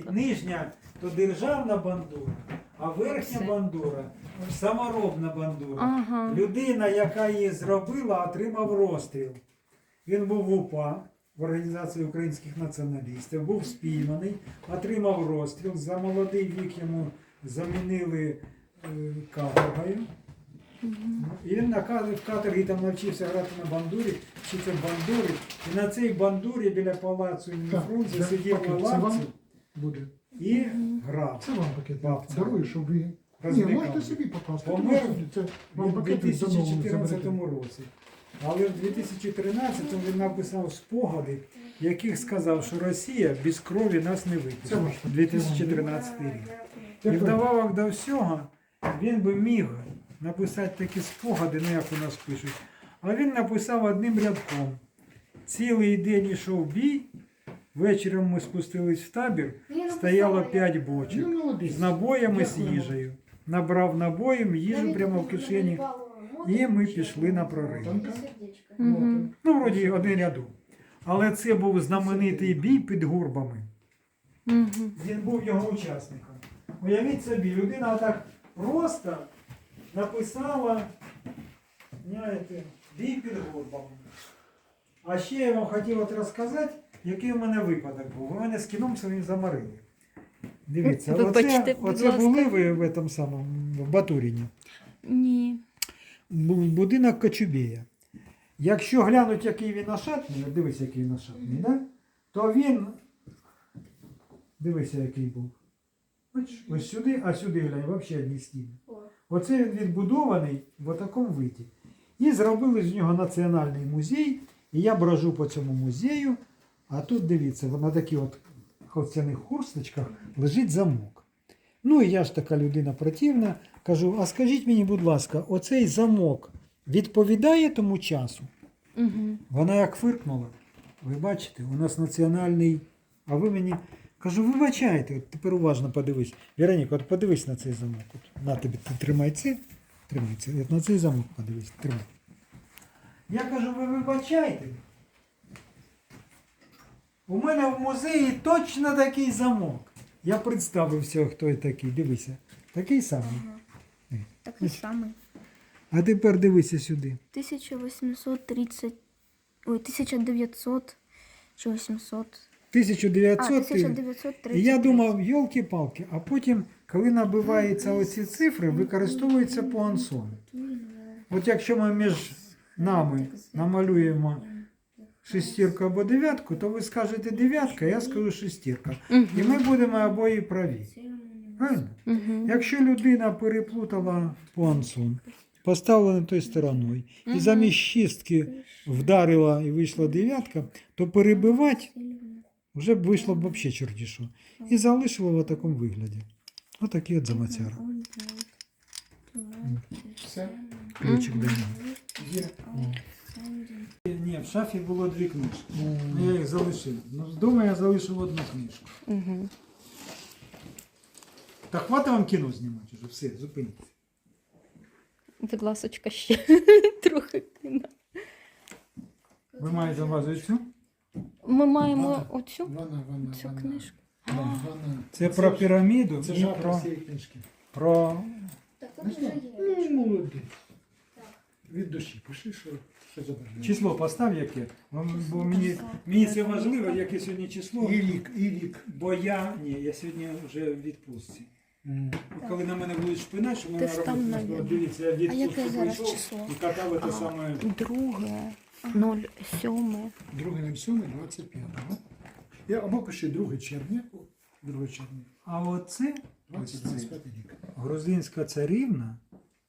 Нижня то державна бандура, а верхня бандура саморобна бандура. Ага. Людина, яка її зробила, отримав розстріл. Він був в УПА в Організації українських націоналістів, був спійманий, отримав розстріл. За молодий вік йому замінили е, каторгою. І він на в каторгі там навчився грати на бандурі, вчиться бандурі. І на цій бандурі біля палацу Фрунзе сидів на лавці Буде. і грав. Це вам пакет Бабця. дарую, щоб ви. Ні, можете собі покласти. Помер Тому що Це вам в пакет 2014 році. Але в 2013 він написав спогади, в яких сказав, що Росія без крові нас не Це випустить. ваш 2013 рік. І вдобавок до всього він би міг написати такі спогади, не як у нас пишуть. А він написав одним рядком. Цілий день йшов бій, вечором ми спустились в табір, стояло п'ять бочок Ну, з набоями, з їжею. Набрав набоєм, їжу прямо в кишені. І ми пішли на прорив. Угу. Ну, вроді один ряду. Але це був знаменитий бій під гурбами. Він був його учасником. Уявіть собі, людина так просто написала знаєте, бій під гурбами. А ще я вам хотів от розказати, який у мене випадок був. У мене з кіном своїм замарили. Дивіться, Вибачте, оце, будь оце ласка. були ви в этом самому в Батуріні. Ні. Бу- будинок Кочубея. Якщо глянуть, який він нашатний, от дивись, який нашатний, да? то він. Дивися, який був. Бачиш, ось сюди, а сюди глянь, взагалі одні стіни. Оце він відбудований в такому виді. І зробили з нього національний музей. І я брожу по цьому музею, а тут дивіться, на таких от холстяних хурсточках лежить замок. Ну і я ж така людина противна, кажу: а скажіть мені, будь ласка, оцей замок відповідає тому часу? Угу. Вона як фиркнула. Ви бачите, у нас національний. А ви мені кажу, вибачайте, от тепер уважно подивись. Вероніка, от подивись на цей замок. От, на тобі ти тримай це, тримай це. От на цей замок подивись, тримай. Я кажу, ви вибачайте. У мене в музеї точно такий замок. Я представився, хто я такий. Дивися. Такий самий. Такий самий. А тепер дивися сюди. 1830. Ой, 1900 чи 800. 1900. А, 1930. І я думав, йолки-палки, а потім, коли набиваються оці цифри, використовуються по ансону. От якщо ми між нами намалюємо шестірку або дев'ятку, то ви скажете дев'ятка, я скажу шестірка. І ми будемо обоє праві. Правильно? Угу. Якщо людина переплутала по ансону, поставила не тою стороною, і замість шістки вдарила і вийшла дев'ятка, то перебивати вже б вийшло б взагалі чорті що. І залишило в такому вигляді. Отакий от замацяра. Все. Ключик до нього. Ні, в шафі було дві книжки. Ну, Я їх залишив. Ну, вдома я залишив одну книжку. Угу. Та хватить вам кіно знімати вже, все, зупиніться. Будь ласочка, ще трохи кіно. Ви маєте на увазі цю? Ми маємо оцю, Вона, вона, цю вона. книжку. Да, вона. Це про піраміду Це і про, цієї книжки. про знаю. Ну, молодець. Від душі. Пиши, що, що число постав яке. Бо мені, мені це важливо, яке сьогодні число. І рік, і рік. Бо я ні, я сьогодні вже в відпустці. М. І коли на мене будуть шпинати, що мене Ти ж там, робити, от дивіться, я в А яке відпустку зараз прийшов число? і катав те А. саме. Друге, 07. Друге 07, 25. Я або пиши 2 червня. 2 червня. А оце 20, 25 рік. грузинська царівна,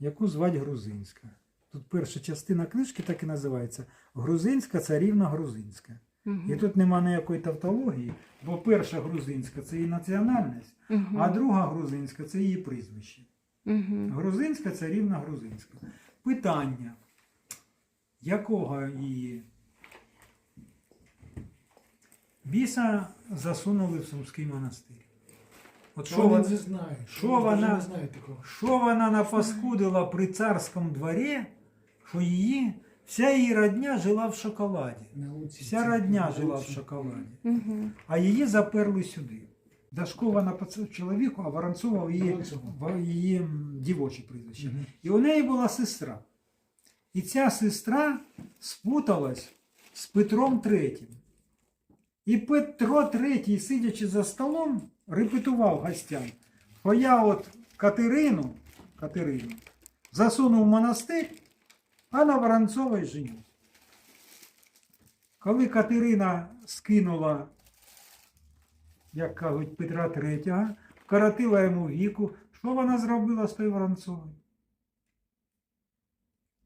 яку звать Грузинська. Тут перша частина книжки так і називається Грузинська царівна грузинська. І тут нема ніякої тавтології, бо перша грузинська це її національність, а друга грузинська це її прізвище. Угу. Грузинська царівна грузинська. Питання, якого її біса засунули в Сумський монастир? От що вона, не знає? що вона- не знаю такого. що вона напаскудила при царському дворі, що її, вся її родня жила в шоколаді. Вся родня жила в шоколаді. А її заперли сюди. Дашкова ц- чоловіку, а Воронцова її, її дівоче прізвище. І у неї була сестра. І ця сестра спуталась з Петром Третім. І Петро Третій, сидячи за столом, репетував гостям. Бо я от Катерину, Катерину засунув в монастир, а на Воронцовій женю. Коли Катерина скинула, як кажуть, Петра Третього, вкоротила йому віку, що вона зробила з тою Воронцовою?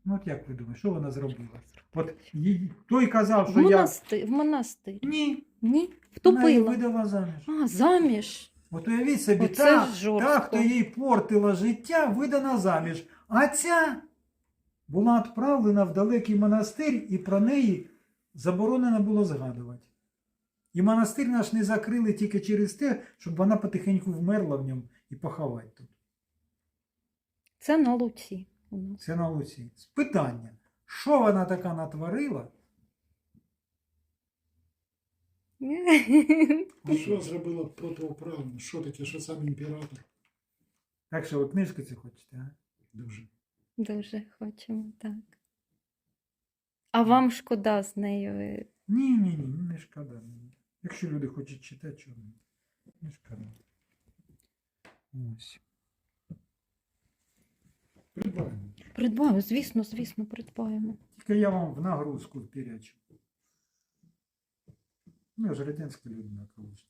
Ну, от як ви думаєте, що вона зробила? От їй- той казав, В що я. монастир. В монастир. Ні, Ні? вона її Втопила. видала заміж. А, заміж. От уявіть собі, Оце та, ж жорстко. та, хто їй портила життя, видана заміж. А ця була відправлена в далекий монастир, і про неї заборонено було згадувати. І монастир наш не закрили тільки через те, щоб вона потихеньку вмерла в ньому і поховати тут. Це на Луці. Це на Луці. Питання, що вона така натворила? А що зробила протиправно? Що таке, що сам імператор? Так що ви книжку цю хочете, а? Дуже. Дуже хочемо, так. А вам шкода з нею. е, Ні, ні, ні, не шкода. Якщо люди хочуть читати, чого ні. Не шкода. Ось. Придбаємо. Придбаємо, звісно, звісно, придбаємо. Тільки я вам в нагрузку вперячу. Ну, я ж радянська людина колись.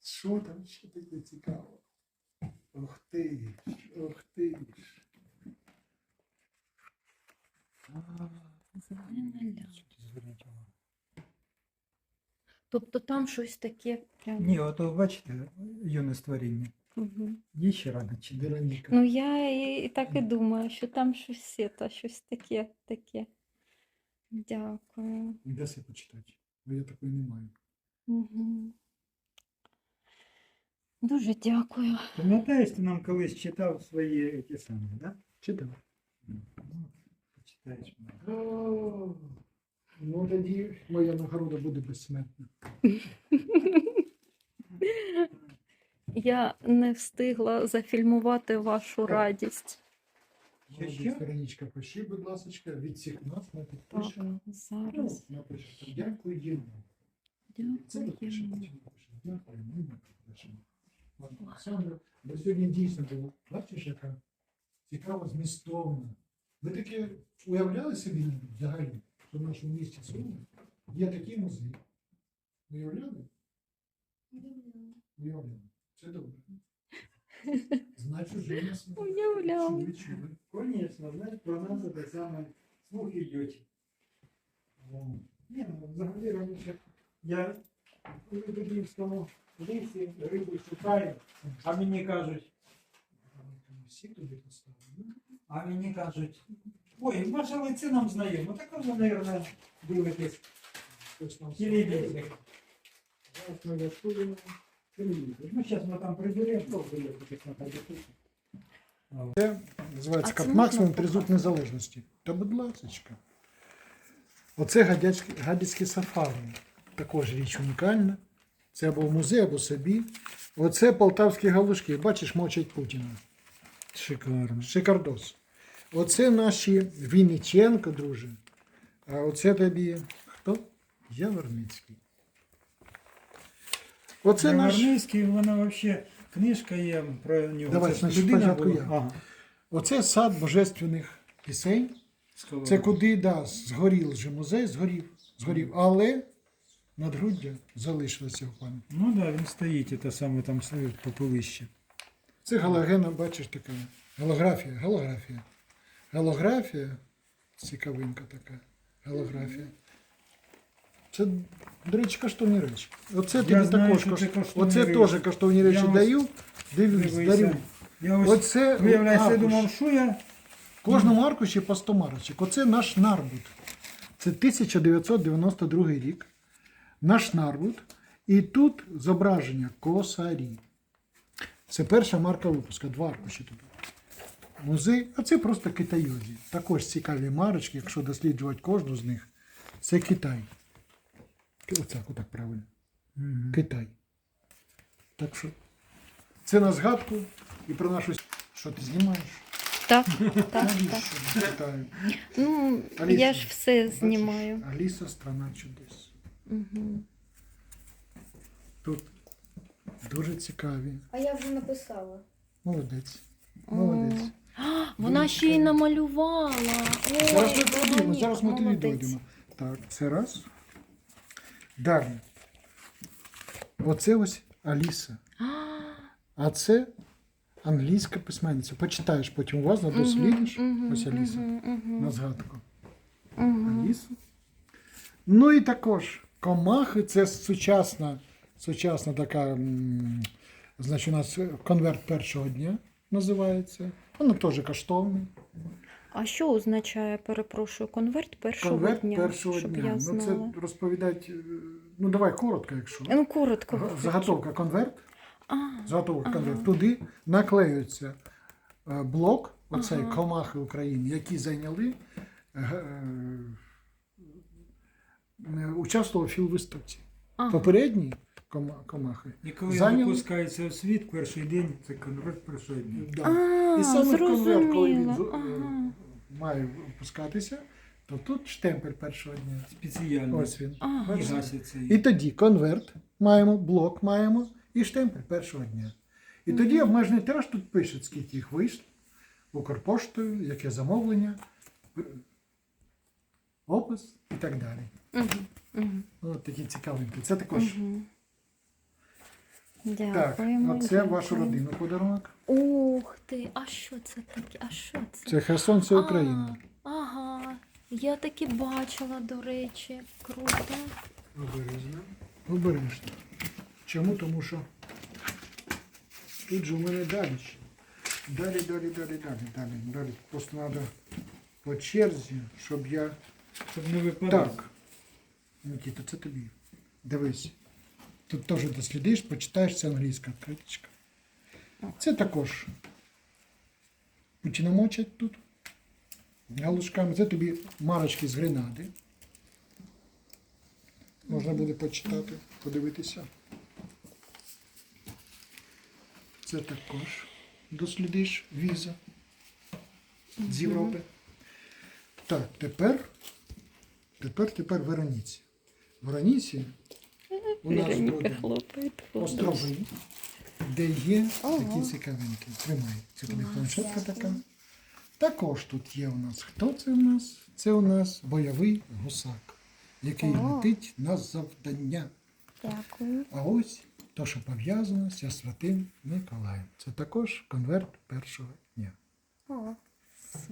Що там ще таке цікаво? Ох ти ж, ох ти ж. Тобто там щось таке прям. Ні, от бачите, юне створіння. Мгм. Їй ще рано чи? Вероніка. Ну я і, і так і думаю, що там щось сіта, щось таке, таке. Дякую. Де це почитати? Бо я такої не маю. Угу. Дуже дякую. Пам'ятаєш, ти нам колись читав свої ті самі, да? Читав. Ну, почитаєш мене. О, Ну тоді моя нагорода буде безсмертна. Я не встигла зафільмувати вашу радість. Що? Веронічка, пиши, будь ласка, від всіх нас ми підпишемо. зараз. Ну, напишемо. Дякуємо. Це Дякую. Дякуємо, ми не пишемо. Ладно, Олександр, бо сьогодні дійсно було, бачиш, яка цікава, змістовна. Ви таке уявляли собі взагалі, що в нашому місті Суми є такий музей? Уявляли? Уявляли. Це добре. Значить, вже нас Уявляла. чули, чули. Конечно, про нас це саме слухи йдуть. Ні, ну взагалі раніше я у Людинському лісі рибу шукаю, а мені кажуть, Всі туди поставили. а мені кажуть, ой, ваше лице нам знайомо, так ви, мабуть, дивитесь телевізор. Зараз ми телевізор. Ну, зараз ми там приберемо, то таблетку. Називається це «Кап максимум тризуб незалежності. Та будь ласочка. Оце гадяцькі, гадяцькі сафари. Також річ унікальна. Це або в музей, або собі. Оце полтавські галушки. Бачиш, мочать Путіна. Шикарно. Шикардос. Оце наші Вінниченко, друже. А оце тобі хто? Яворницький. Оце наш. Армійський, вона взагалі книжка є про нього. Давай, Це значить, людина спочатку була. я. Ага. Оце сад божественних пісень. Це куди да, згорів вже музей, згорів, згорів, але надгруддя залишилося в пам'яті. Ну так, да, він стоїть, те саме там попелище. Це галогена, бачиш, така голографія, голографія. Голографія, цікавинка така, голографія. Це, до речі, коштовні речі. Оце Я тобі знаю, також кош- коштовні Оце речі. теж коштовні речі Я даю. Дивлюсь, дарю. Я ось, Оце виявляється, я думав, що я. Кожному аркуші по 100 марочок. Оце наш нарбут. Це 1992 рік. Наш нарбут. І тут зображення косарі. Це перша марка випуска, два аркуші тут. Музей, а це просто китайозі. Також цікаві марочки, якщо досліджувати кожну з них. Це Китай. Оцяк, отак правильно. Китай. Так що це на згадку і про нашу. Що ти знімаєш? Так, так, так. Китаю. Ну, Аліса, я ж все Бачиш? знімаю. Аліса страна чудес. Угу. Тут дуже цікаві. А я вже написала. Молодець. Молодець. Вона ще й намалювала. Ой, Зараз ми дойдемо, зараз ми туди молодець. дойдемо. Так, це раз. Далі. Оце ось Аліса. А це англійська письменниця. Почитаєш потім уважно, дослідиш. Ось Аліса. На згадку. мгм. Алісу. Ну і також комахи це сучасна, сучасна така, значить, у нас конверт першого дня називається. Воно теж коштовний. А що означає, перепрошую, конверт першого Конверт дня? першого щоб дня. я Ну це розповідать. е, Ну давай коротко, якщо. Ну, коротко. Заготовка конверт. А, Заготовка Ага. конверт. Туди наклеюється е, блок, оцей Ага. комахи України, які зайняли. Е, е, е, Участвував у філвиставці. ага. Попередні кома- комахи. І коли Зайняли? випускається в світ, перший день це конверт першого дня. Да. А, І саме в конверт, коли він е, Ага. має випускатися, то тут штемпель першого дня. Спеціально. Ось він. Ага. І гаситься. І тоді конверт маємо, блок маємо і штемпель першого дня. І тоді обмежений тираж тут пише, скільки їх вийшло, Укрпоштою, яке замовлення, опис і так далі. Мгм, мгм, От такі цікавинки. Це також. мгм. Так, Дякуємо. оце вашу родину подарунок. Ух ти, а що це таке? А що це? Це Херсон, це Україна. А, ага. Я таки бачила, до речі. Круто. Обережно. Обережно. Чому? Тому що тут же у мене далі. Далі, далі, далі, далі, далі. Далі. Просто треба по черзі, щоб я. Щоб не випадало. Так. Нікіта, це тобі. Дивись. Тут теж дослідиш, почитаєш це англійська критичка. Це також намочать тут. Галушками. Це тобі марочки з гренади. Можна буде почитати, подивитися. Це також дослідиш віза з Європи. Так, тепер, тепер, тепер Вероніці. Вероніці у нас буде острови, де є такі цікавинки. Тримай, це тобі планшетка така. Також тут є у нас. Хто це у нас? Це у нас бойовий гусак, який летить на завдання. Дякую. А ось то, що пов'язано зі святим Миколаєм. Це також конверт першого дня. О,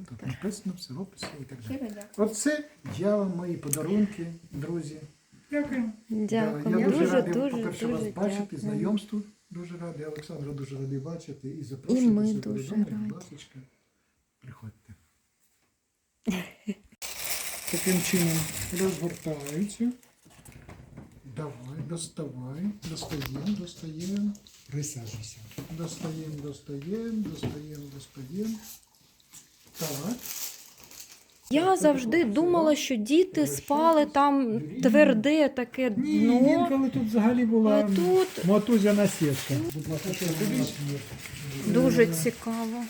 Тут написано все описі і так далі. Оце я вам мої подарунки, друзі. Дякую. Дякую. Я дуже, Дуже, радий, дуже, по-перше, вас дуже бачити, дякую. знайомству дуже радий. Олександра дуже радий бачити і запрошую. І ми до дуже додому, будь приходьте. Таким чином розгортаються. Давай, доставай, достаємо, достаємо. Присаджуйся. Достаємо, достаємо, достаємо, достаємо. Так. Я завжди думала, що діти спали там тверде таке Ні, дно. інколи тут взагалі була тут мотузяна сітка. Дуже цікаво.